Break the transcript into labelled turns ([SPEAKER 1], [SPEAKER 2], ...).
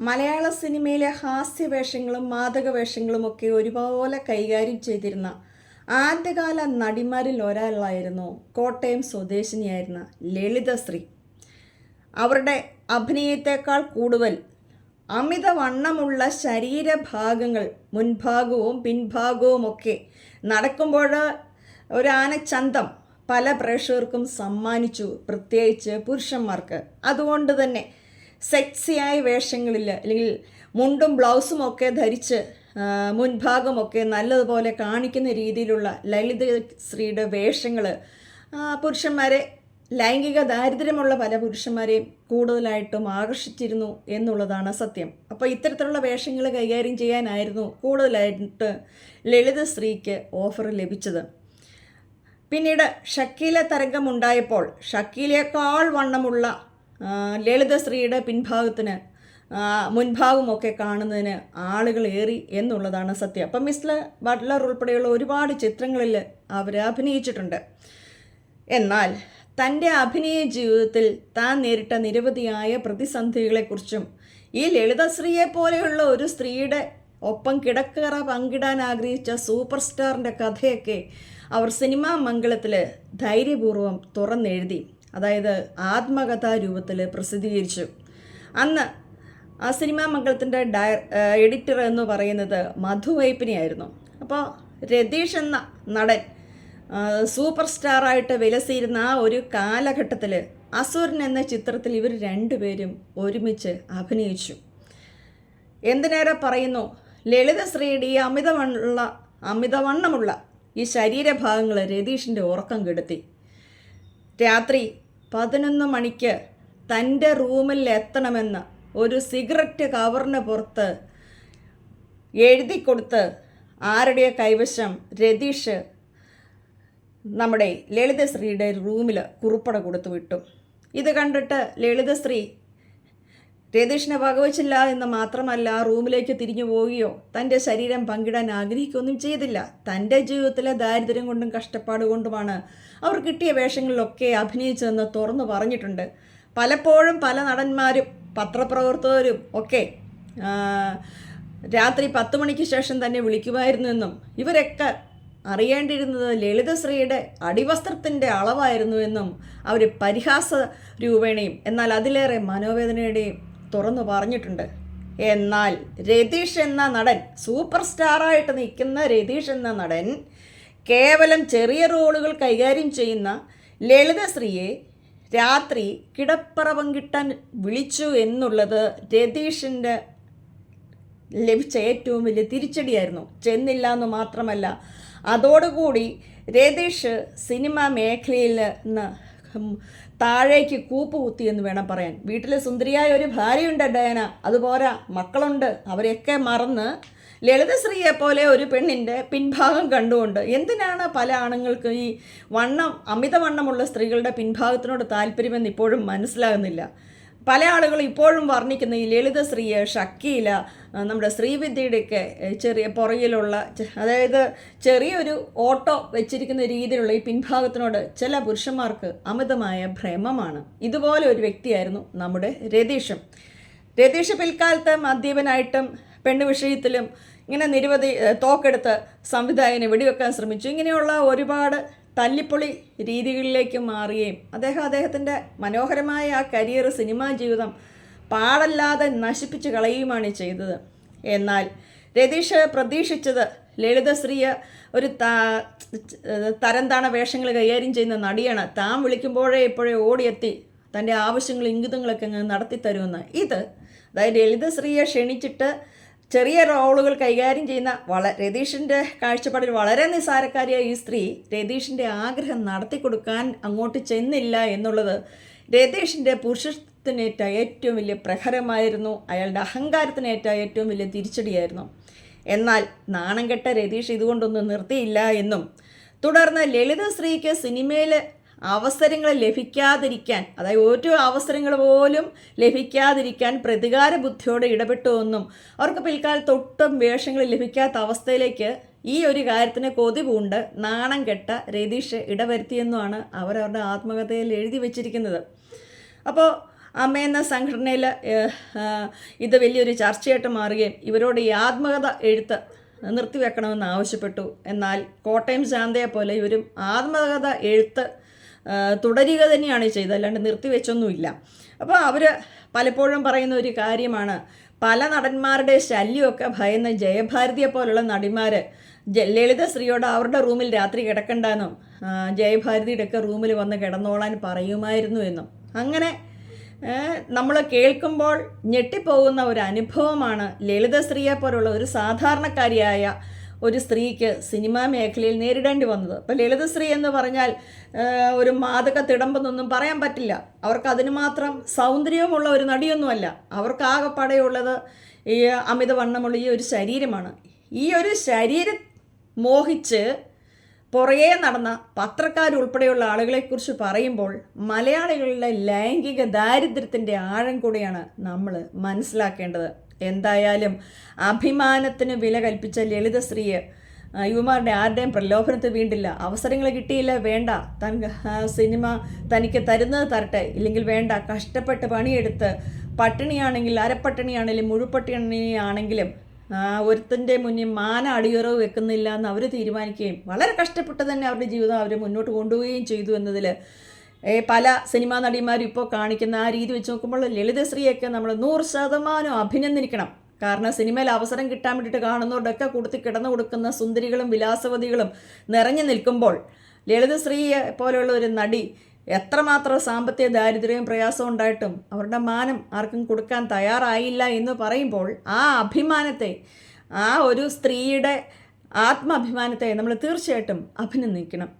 [SPEAKER 1] മലയാള സിനിമയിലെ ഹാസ്യവേഷങ്ങളും മാദകവേഷങ്ങളും ഒക്കെ ഒരുപോലെ കൈകാര്യം ചെയ്തിരുന്ന ആദ്യകാല നടിമാരിൽ ഒരാളായിരുന്നു കോട്ടയം സ്വദേശിനിയായിരുന്ന ലളിതശ്രീ അവരുടെ അഭിനയത്തെക്കാൾ കൂടുതൽ അമിതവണ്ണമുള്ള ശരീരഭാഗങ്ങൾ മുൻഭാഗവും പിൻഭാഗവും ഒക്കെ നടക്കുമ്പോൾ ഒരു ആനച്ചന്തം പല പ്രേക്ഷകർക്കും സമ്മാനിച്ചു പ്രത്യേകിച്ച് പുരുഷന്മാർക്ക്. അതുകൊണ്ട് തന്നെ സെക്സിയായ വേഷങ്ങളിൽ അല്ലെങ്കിൽ മുണ്ടും ബ്ലൗസും ഒക്കെ ധരിച്ച് മുൻഭാഗമൊക്കെ നല്ലതുപോലെ കാണിക്കുന്ന രീതിയിലുള്ള ലളിത സ്ത്രീയുടെ വേഷങ്ങൾ പുരുഷന്മാരെ ലൈംഗിക ദാരിദ്ര്യമുള്ള പല പുരുഷന്മാരെയും കൂടുതലായിട്ടും ആകർഷിച്ചിരുന്നു എന്നുള്ളതാണ് സത്യം. അപ്പോൾ ഇത്തരത്തിലുള്ള വേഷങ്ങൾ കൈകാര്യം ചെയ്യാനായിരുന്നു കൂടുതലായിട്ട് ലളിത സ്ത്രീക്ക് ഓഫർ ലഭിച്ചത്. പിന്നീട് ഷക്കീല തരംഗമുണ്ടായപ്പോൾ ഷക്കീലേക്കാൾ വണ്ണമുള്ള ലളിതശ്രീയുടെ പിൻഭാഗത്തിന് മുൻഭാഗമൊക്കെ കാണുന്നതിന് ആളുകൾ ഏറി എന്നുള്ളതാണ് സത്യം. അപ്പം മിസ്ല ബട്ട്ലർ ഉൾപ്പെടെയുള്ള ഒരുപാട് ചിത്രങ്ങളിൽ അവർ അഭിനയിച്ചിട്ടുണ്ട്. എന്നാൽ തന്റെ അഭിനയ ജീവിതത്തിൽ താൻ നേരിട്ട നിരവധിയായ പ്രതിസന്ധികളെക്കുറിച്ചും ഈ ലളിതശ്രീയെ പോലെയുള്ള ഒരു സ്ത്രീയുടെ ഒപ്പം കിടക്കറ പങ്കിടാൻ ആഗ്രഹിച്ച സൂപ്പർ സ്റ്റാറിന്റെ കഥയൊക്കെ അവർ സിനിമാ മംഗളത്തിൽ ധൈര്യപൂർവം തുറന്നെഴുതി. അതായത് ആത്മകഥാ രൂപത്തിൽ പ്രസിദ്ധീകരിച്ചു. അന്ന് ആ സിനിമാ മംഗളത്തിന്റെ ഡയ എഡിറ്റർ എന്ന് പറയുന്നത് മധുവൈപ്പിനിയായിരുന്നു അപ്പോൾ രതീഷ് എന്ന നടൻ സൂപ്പർ സ്റ്റാറായിട്ട് വിലസിയിരുന്ന ആ ഒരു കാലഘട്ടത്തിൽ അസുരൻ എന്ന ചിത്രത്തിൽ ഇവർ രണ്ടുപേരും ഒരുമിച്ച് അഭിനയിച്ചു. എന്തിനേറെ പറയുന്നു? ലളിതശ്രീയുടെ ഈ അമിതവണ്ണുള്ള അമിതവണ്ണമുള്ള ഈ ശരീരഭാഗങ്ങൾ രതീഷിന്റെ ഉറക്കം കെടുത്തി. രാത്രി പതിനൊന്ന് മണിക്ക് തന്റെ റൂമിൽ എത്തണമെന്ന് ഒരു സിഗരറ്റ് കവറിന് പുറത്ത് എഴുതി കൊടുത്ത് ആരുടെ കൈവശം രതീഷ് നമ്മുടെ ലളിതശ്രീയുടെ റൂമിൽ കുറുപ്പട കൊടുത്തു വിട്ടു. ഇത് കണ്ടിട്ട് ലളിതശ്രീ രതീഷിനെ വകവച്ചില്ല എന്ന് മാത്രമല്ല റൂമിലേക്ക് തിരിഞ്ഞു പോവുകയോ തന്റെ ശരീരം പങ്കിടാൻ ആഗ്രഹിക്കുകയൊന്നും ചെയ്തില്ല. തന്റെ ജീവിതത്തിലെ ദാരിദ്ര്യം കൊണ്ടും കഷ്ടപ്പാട് കൊണ്ടുമാണ് അവർ കിട്ടിയ വേഷങ്ങളിലൊക്കെ അഭിനയിച്ചതെന്ന് തുറന്നു പറഞ്ഞിട്ടുണ്ട്. പലപ്പോഴും പല നടന്മാരും പത്രപ്രവർത്തകരും ഒക്കെ രാത്രി പത്ത് മണിക്ക് ശേഷം തന്നെ വിളിക്കുമായിരുന്നെന്നും ഇവരൊക്കെ അറിയേണ്ടിയിരുന്നത് ലളിതശ്രീയുടെ അടിവസ്ത്രത്തിന്റെ അളവായിരുന്നു എന്നും അവർ പരിഹാസ രൂപേണയും എന്നാൽ അതിലേറെ മനോവേദനയുടെയും തുറന്നു പറഞ്ഞിട്ടുണ്ട്. എന്നാൽ രതീഷ് എന്ന നടൻ സൂപ്പർ സ്റ്റാറായിട്ട് നിൽക്കുന്ന രതീഷ് എന്ന നടൻ കേവലം ചെറിയ റോളുകൾ കൈകാര്യം ചെയ്യുന്ന ലളിതശ്രീയെ രാത്രി കിടപ്പറ പങ്കിട്ടാൻ വിളിച്ചു എന്നുള്ളത് രതീഷിന്റെ ലഭിച്ച ഏറ്റവും വലിയ തിരിച്ചടിയായിരുന്നു. ചെന്നില്ല എന്ന് മാത്രമല്ല അതോടുകൂടി രതീഷ് സിനിമാ മേഖലയിൽ നിന്ന് താഴേക്ക് കൂപ്പ് കുത്തി എന്ന് വേണം പറയാൻ. വീട്ടിൽ സുന്ദരിയായ ഒരു ഭാര്യയുണ്ട് ഡയന. അതുപോരാ മക്കളുണ്ട്. അവരെയൊക്കെ മറന്ന് ലളിതശ്രീയെ പോലെ ഒരു പെണ്ണിന്റെ പിൻഭാഗം കണ്ടുകൊണ്ട് എന്തിനാണ് പല ആണുങ്ങൾക്ക് ഈ വണ്ണം അമിതവണ്ണമുള്ള സ്ത്രീകളുടെ പിൻഭാഗത്തിനോട് താല്പര്യമെന്ന് ഇപ്പോഴും മനസ്സിലാകുന്നില്ല. പല ആളുകളും ഇപ്പോഴും വർണിക്കുന്ന ഈ ലളിതശ്രീയെ ഷക്കീല നമ്മുടെ ശ്രീവിദ്യയുടെയൊക്കെ ചെറിയ പുറകിലുള്ള അതായത് ചെറിയൊരു ഓട്ടോ വെച്ചിരിക്കുന്ന രീതിയിലുള്ള ഈ പിൻഭാഗത്തിനോട് ചില പുരുഷന്മാർക്ക് അമിതമായ ഭ്രമമാണ്. ഇതുപോലെ ഒരു വ്യക്തിയായിരുന്നു നമ്മുടെ രതീഷും രതീഷ് പിൽക്കാലത്ത് മദ്യപനായിട്ടും പെണ്ണ് വിഷയത്തിലും ഇങ്ങനെ നിരവധി തോക്കെടുത്ത് സംവിധായകനെ വെടിവെക്കാൻ ശ്രമിച്ചു. ഇങ്ങനെയുള്ള ഒരുപാട് തല്ലിപ്പൊളി രീതികളിലേക്ക് മാറുകയും അദ്ദേഹം അദ്ദേഹത്തിന്റെ മനോഹരമായ ആ കരിയർ സിനിമാ ജീവിതം പാടല്ലാതെ നശിപ്പിച്ച് കളയുകയുമാണ് ചെയ്തത്. എന്നാൽ രതീഷ് പ്രതീക്ഷിച്ചത് ലളിതശ്രീയ ഒരു തരംതാണ വേഷങ്ങൾ കൈകാര്യം ചെയ്യുന്ന നടിയാണ്. താൻ വിളിക്കുമ്പോഴേ ഇപ്പോഴേ ഓടിയെത്തി തന്റെ ആവശ്യങ്ങൾ ഇംഗിതങ്ങളൊക്കെ നടത്തിത്തരുമെന്ന്. ഇത് അതായത് ലളിതശ്രീയെ ക്ഷണിച്ചിട്ട് ചെറിയ റോളുകൾ കൈകാര്യം ചെയ്യുന്ന വള രതീഷിന്റെ കാഴ്ചപ്പാടിൽ വളരെ നിസ്സാരക്കാരിയായ ഈ സ്ത്രീ രതീഷിന്റെ ആഗ്രഹം നടത്തി കൊടുക്കാൻ അങ്ങോട്ട് ചെന്നില്ല എന്നുള്ളത് രതീഷിന്റെ പുരുഷത്വത്തിനേറ്റ ഏറ്റവും വലിയ പ്രഹരമായിരുന്നു. അയാളുടെ അഹങ്കാരത്തിനേറ്റ ഏറ്റവും വലിയ തിരിച്ചടിയായിരുന്നു. എന്നാൽ നാണം കെട്ട രതീഷ് ഇതുകൊണ്ടൊന്നും നിർത്തിയില്ല എന്നും. തുടർന്ന് ലളിത സ്ത്രീക്ക് സിനിമയിൽ അവസരങ്ങൾ ലഭിക്കാതിരിക്കാൻ അതായത് ഓരോ അവസരങ്ങൾ പോലും ലഭിക്കാതിരിക്കാൻ പ്രതികാര ബുദ്ധിയോടെ ഇടപെട്ടു എന്നും അവർക്ക് പിൽക്കാലത്ത് ഒട്ടും വേഷങ്ങൾ ലഭിക്കാത്ത അവസ്ഥയിലേക്ക് ഈ ഒരു കാര്യത്തിന് കൊതി പൂണ്ട് നാണം കെട്ട രതീഷ് ഇടവരുത്തിയെന്നുമാണ് അവരവരുടെ ആത്മകഥയിൽ എഴുതി വച്ചിരിക്കുന്നത്. അപ്പോൾ അമ്മ എന്ന സംഘടനയിൽ ഇത് വലിയൊരു ചർച്ചയായിട്ട് മാറുകയും ഇവരോട് ഈ ആത്മകഥ എഴുത്ത് നിർത്തിവെക്കണമെന്ന് ആവശ്യപ്പെട്ടു. എന്നാൽ കോട്ടയം ശാന്തയെ പോലെ ഇവരും ആത്മകഥ എഴുത്ത് തുടരുക തന്നെയാണ് ചെയ്തത്. അല്ലാണ്ട് നിർത്തിവെച്ചൊന്നുമില്ല. അപ്പോൾ അവർ പലപ്പോഴും പറയുന്ന ഒരു കാര്യമാണ്. പല നടന്മാരുടെ ശല്യമൊക്കെ ഭയന്ന് ജയഭാരതിയെ പോലുള്ള നടിമാർ ലളിത സ്ത്രീയോട് അവരുടെ റൂമിൽ രാത്രി കിടക്കണ്ടെന്നും ജയഭാരതിയുടെ ഒക്കെ റൂമിൽ വന്ന് കിടന്നോളാൻ പറയുമായിരുന്നു എന്നും. അങ്ങനെ നമ്മൾ കേൾക്കുമ്പോൾ ഞെട്ടിപ്പോകുന്ന ഒരു അനുഭവമാണ് ലളിതശ്രീയെ പോലുള്ള ഒരു സാധാരണക്കാരിയായ ഒരു സ്ത്രീക്ക് സിനിമാ മേഖലയിൽ നേരിടേണ്ടി വന്നത്. അപ്പോൾ ലളിതശ്രീ എന്ന് പറഞ്ഞാൽ ഒരു മാതക തിടമ്പെന്നൊന്നും പറയാൻ പറ്റില്ല. അവർക്ക് അതിന് മാത്രം സൗന്ദര്യവുമുള്ള ഒരു നടിയൊന്നുമല്ല. അവർക്ക് ആകെപ്പാടെയുള്ളത് ഈ അമിതവണ്ണമുള്ള ഈ ഒരു ശരീരമാണ്. ഈ ഒരു ശരീരം മോഹിച്ച് പുറകെ നടന്ന പത്രക്കാരുൾപ്പെടെയുള്ള ആളുകളെക്കുറിച്ച് പറയുമ്പോൾ മലയാളികളുടെ ലൈംഗിക ദാരിദ്ര്യത്തിന്റെ ആഴം കൂടിയാണ് നമ്മൾ മനസ്സിലാക്കേണ്ടത്. എന്തായാലും അഭിമാനത്തിന് വില കൽപ്പിച്ച ലളിതശ്രീയെ യുവമാരുടെ ആരുടെയും പ്രലോഭനത്തിൽ വീണ്ടില്ല. അവസരങ്ങൾ കിട്ടിയില്ല വേണ്ട. തൻ സിനിമ തനിക്ക് തരുന്നത് തരട്ടെ. ഇല്ലെങ്കിൽ വേണ്ട. കഷ്ടപ്പെട്ട് പണിയെടുത്ത് പട്ടിണിയാണെങ്കിൽ അരപ്പട്ടിണിയാണെങ്കിലും മുഴുപട്ടിണിയാണെങ്കിലും ഒരുത്തിന്റെ മുന്നിൽ മാന അടിയുറവ് വെക്കുന്നില്ല എന്ന് അവർ തീരുമാനിക്കുകയും വളരെ കഷ്ടപ്പെട്ട് തന്നെ അവരുടെ ജീവിതം അവർ മുന്നോട്ട് കൊണ്ടുപോവുകയും ചെയ്തു എന്നതിൽ പല സിനിമാ നടിമാരും ഇപ്പോൾ കാണിക്കുന്ന ആ രീതി വെച്ച് നോക്കുമ്പോൾ ലളിതശ്രീയൊക്കെ നമ്മൾ നൂറ് ശതമാനം അഭിനന്ദിക്കണം. കാരണം സിനിമയിൽ അവസരം കിട്ടാൻ വേണ്ടിയിട്ട് കാണുന്നവരുടെയൊക്കെ കൊടുത്ത് കിടന്നു കൊടുക്കുന്ന സുന്ദരികളും വിലാസവതികളും നിറഞ്ഞു നിൽക്കുമ്പോൾ ലളിതശ്രീയെ പോലെയുള്ള ഒരു നടി എത്രമാത്രം സാമ്പത്തിക ദാരിദ്ര്യവും പ്രയാസവും ഉണ്ടായിട്ടും അവരുടെ മാനം ആർക്കും കൊടുക്കാൻ തയ്യാറായില്ല എന്ന് പറയുമ്പോൾ ആ അഭിമാനത്തെ ആ ഒരു സ്ത്രീയുടെ ആത്മാഭിമാനത്തെ നമ്മൾ തീർച്ചയായിട്ടും അഭിനന്ദിക്കണം.